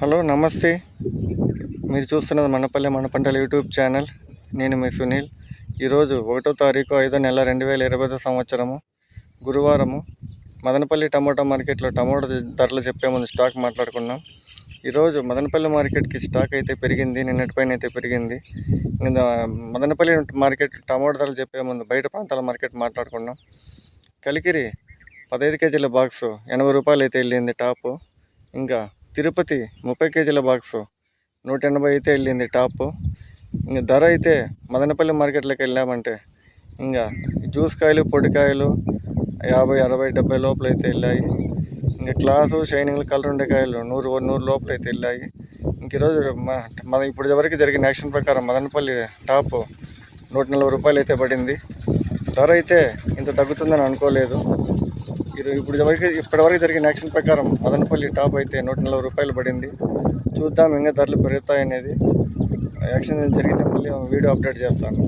Hello నమస్తే. మీరు చూస్తున్నది మనపల్లె మన పంటల యూట్యూబ్ ఛానల్. నేను మీ సునీల్. ఈరోజు ఒకటో తారీఖు ఐదో నెల రెండు వేల ఇరవై సంవత్సరము గురువారము. మదనపల్లి టమోటా మార్కెట్లో టమోటా ధరలు చెప్పే ముందు స్టాక్ మాట్లాడుకున్నాం. ఈరోజు మదనపల్లి మార్కెట్కి స్టాక్ అయితే పెరిగింది నిన్నటిపైన అయితే పెరిగింది. నిన్న మదనపల్లి మార్కెట్ టమోటా ధరలు చెప్పే ముందు బయట ప్రాంతాల మార్కెట్ మాట్లాడుకున్నాం. కలికిరి పదహైదు కేజీల బాక్సు ఎనభై రూపాయలు అయితే వెళ్ళింది టాపు. ఇంకా తిరుపతి ముప్పై కేజీల బాక్సు. నూట ఎనభై అయితే వెళ్ళింది టాప్. ఇంకా ధర అయితే మదనపల్లి మార్కెట్లోకి వెళ్ళామంటే ఇంకా జ్యూస్ కాయలు పొడికాయలు యాభై అరవై డెబ్బై లోపల అయితే వెళ్ళాయి. ఇంకా క్లాసు షైనింగ్లు కలర్ ఉండే కాయలు నూరు నూరు లోపల అయితే వెళ్ళాయి. ఇంక ఈరోజు మ- మన ఇప్పుడు వరకు జరిగిన యాక్షన్ ప్రకారం మదనపల్లి టాప్ నూట నలభై రూపాయలు అయితే పడింది. ధర అయితే ఇంత తగ్గుతుందని అనుకోలేదు. ఇప్పుడు వరకు ఇప్పటివరకు జరిగిన యాక్షన్ ప్రకారం మదనపల్లి టాప్ అయితే నూట నలభై రూపాయలు పడింది. చూద్దాం ఇంకా ధరలు పెరుగుతాయనేది. యాక్షన్ జరిగితే మళ్ళీ వీడియో అప్డేట్ చేస్తాను.